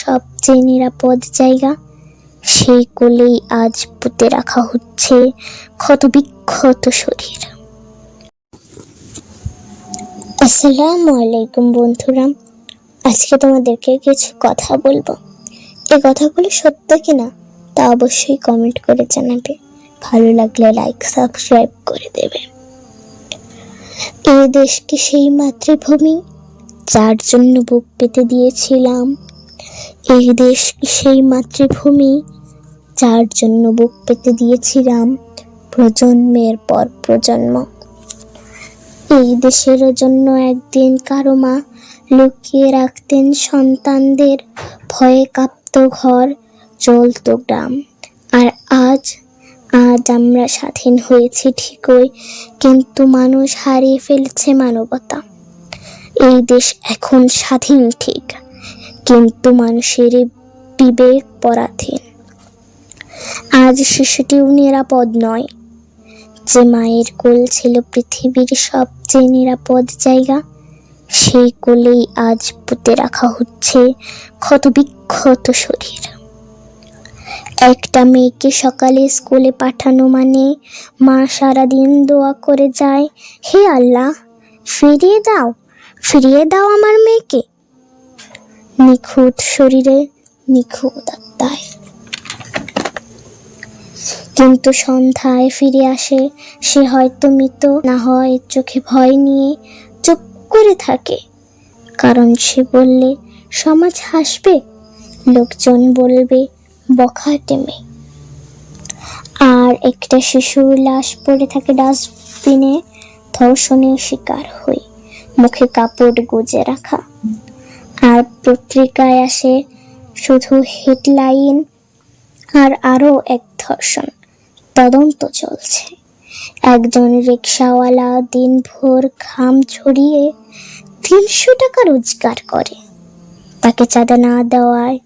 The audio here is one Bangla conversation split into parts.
সবচেয়ে নিরাপদ জায়গা। সেই কোলেই আজ পুঁতে রাখা হচ্ছে ক্ষত বিক্ষত শরীর। আসসালামু আলাইকুম বন্ধুরা, আজকে তোমাদেরকে কিছু কথা বলব। এই কথাগুলো সত্য কিনা তা অবশ্যই কমেন্ট করে জানাবে। ভালো লাগলে লাইক সাবস্ক্রাইব করে দেবে। এই দেশ কি সেই মাতৃভূমি যার জন্য বুক পেতে দিয়েছিলাম? এই দেশ সেই মাতৃভূমি যার জন্য বুক পেতে দিয়েছিলাম প্রজন্মের পর প্রজন্ম? এই দেশের জন্য একদিন কারও মা লুকিয়ে রাখতেন সন্তানদের ভয়ে কাঁপত ঘর চলত গ্রাম। আর আজ আজ আমরা স্বাধীন হয়েছি ঠিকই, কিন্তু মানুষ হারিয়ে ফেলছে মানবতা। এই দেশ এখন স্বাধীন ঠিক। কিন্তু মানুষের বিবেক পরাধীন। আজ শিশুটিও নিরাপদ নয়, যে মায়ের কোল ছিল পৃথিবীর সবচেয়ে নিরাপদ জায়গা, সেই কোলেই আজ পুঁতে রাখা হচ্ছে ক্ষত বিক্ষত শরীর। একটা মেয়েকে সকালে স্কুলে পাঠানো মানে মা সারাদিন দোয়া করে যায়, হে আল্লাহ, ফিরিয়ে দাও ফিরিয়ে দাও আমার মেয়েকে নিখুঁত শরীরে, নিখুঁত আত্মায়। কিন্তু সন্ধ্যায় ফিরে আসে, সে হয়তো মৃত, না হয় চোখে ভয় নিয়ে চুপ করে থাকে। কারণ সে বললে, সমাজ হাসবে, লোকজন বলবে বখাটে মেয়ে আর একটা শিশুর লাশ পড়ে থাকে ডাস্টবিনে, ধর্ষণের শিকার হয়ে, মুখে কাপড় গুজে রাখা। আর পত্রিকায় আসে শুধু হেডলাইন আর আরও এক ধর্ষণ। তদন্ত চলছে। একজন রিক্সাওয়ালা দিনভর ঘাম ছড়িয়ে তিনশো টাকা রোজগার করে। তাকে চাঁদা না দেওয়ায়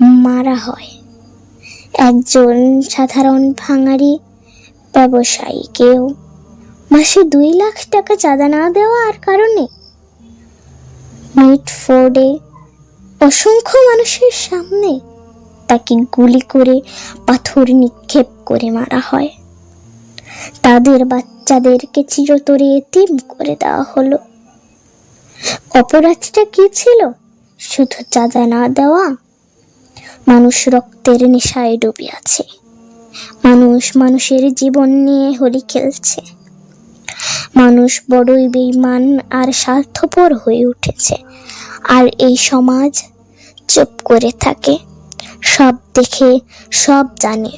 মারা হয়। একজন সাধারণ ভাঙারি ব্যবসায়ীকেও মাসে দুই লাখ টাকা চাঁদা না দেওয়ার কারণে মিটফোর্ডে অসংখ্য মানুষের সামনে তাকে গুলি করে পাথর নিক্ষেপ করে মারা হয়। তাদের বাচ্চাদেরকে চিরতরে এতিম করে দেওয়া হলো। অপরাধটা কি ছিল? শুধু চাঁদা না দেওয়া? মানুষ রক্তের নেশায় ডুবে আছে। মানুষ মানুষের জীবন নিয়ে হোলি খেলছে। মানুষ বড়ই বেইমান আর স্বার্থপর হয়ে উঠেছে। আর এই সমাজ চুপ করে থাকে। সব দেখে, সব জানে।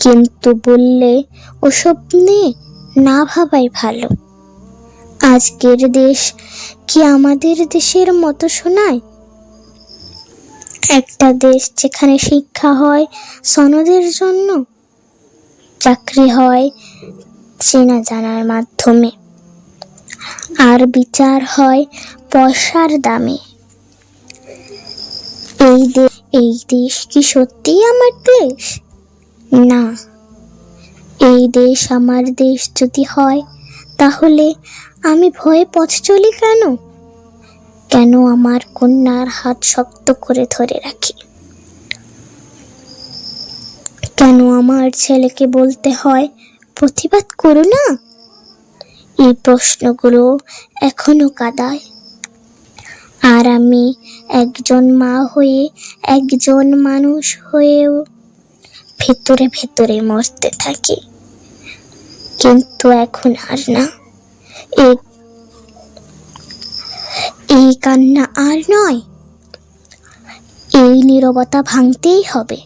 কিন্তু বললে ওসব নিয়ে না ভাবাই ভালো। আজকের দেশ কি আমাদের দেশের মতো শোনায়? একটা দেশ যেখানে শিক্ষা হয় সনদের জন্য, চাকরি হয়, চেনা জানার মাধ্যমে। আর বিচার হয় পয়সার দামে। এই দেশ এই দেশ কি সত্যিই আমার দেশ? না। এই দেশ আমার দেশ যদি হয়, তাহলে আমি ভয়ে পথ চলি কেন? কেন আমার কন্যার হাত শক্ত করে ধরে রাখি? কেন আমার ছেলেকে বলতে হয়, প্রতিবাদ করো না? এই প্রশ্নগুলো এখনও কাদায়। আর আমি একজন মা হয়ে একজন মানুষ হয়েও ভেতরে ভেতরে মরতে থাকি। কিন্তু এখন আর না। এই কান্না আর নয়। এই নীরবতা ভাঙতেই হবে।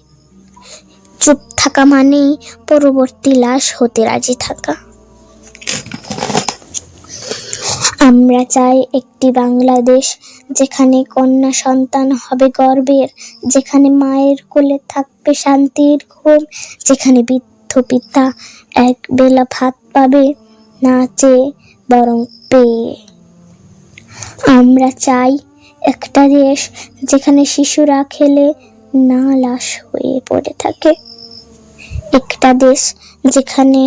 চুপ থাকা মানেই পরবর্তী লাশ হতে রাজি থাকা। আমরা চাই একটি বাংলাদেশ যেখানে কন্যা সন্তান হবে গর্বের, যেখানে মায়ের কোলে থাকবে শান্তির ঘুম যেখানে বৃদ্ধ পিতা এক বেলা ভাত পাবে, না চেয়ে বরং পেয়ে। আমরা চাই একটা দেশ যেখানে শিশুরা খেলে না লাশ হয়ে পড়ে থাকে। একটা দেশ যেখানে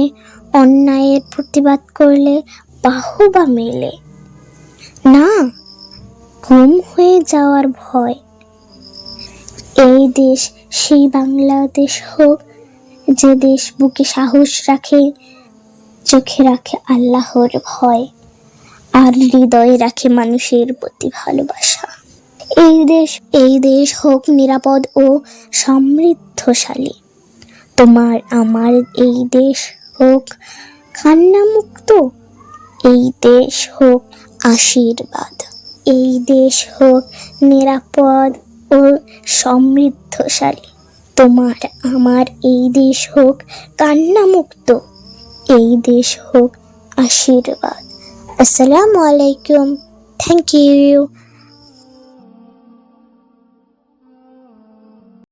অন্যায়ের প্রতিবাদ করলে বাহবা মেলে। না গুম হয়ে যাওয়ার ভয়। এই দেশ সেই বাংলাদেশ হোক, যে দেশ বুকে সাহস রাখে, চোখে রাখে আল্লাহর ভয়, আর হৃদয়ে রাখে মানুষের প্রতি ভালোবাসা। এই দেশ এই দেশ হোক নিরাপদ ও সমৃদ্ধশালী, তোমার, আমার এই দেশ হোক কান্নামুক্ত এই দেশ হোক আশীর্বাদ, এই দেশ হোক নিরাপদ ও সমৃদ্ধশালী। তোমার আমার এই দেশ হোক কান্নামুক্ত, এই দেশ হোক আশীর্বাদ। আসসালামু আলাইকুম, থ্যাংক ইউ।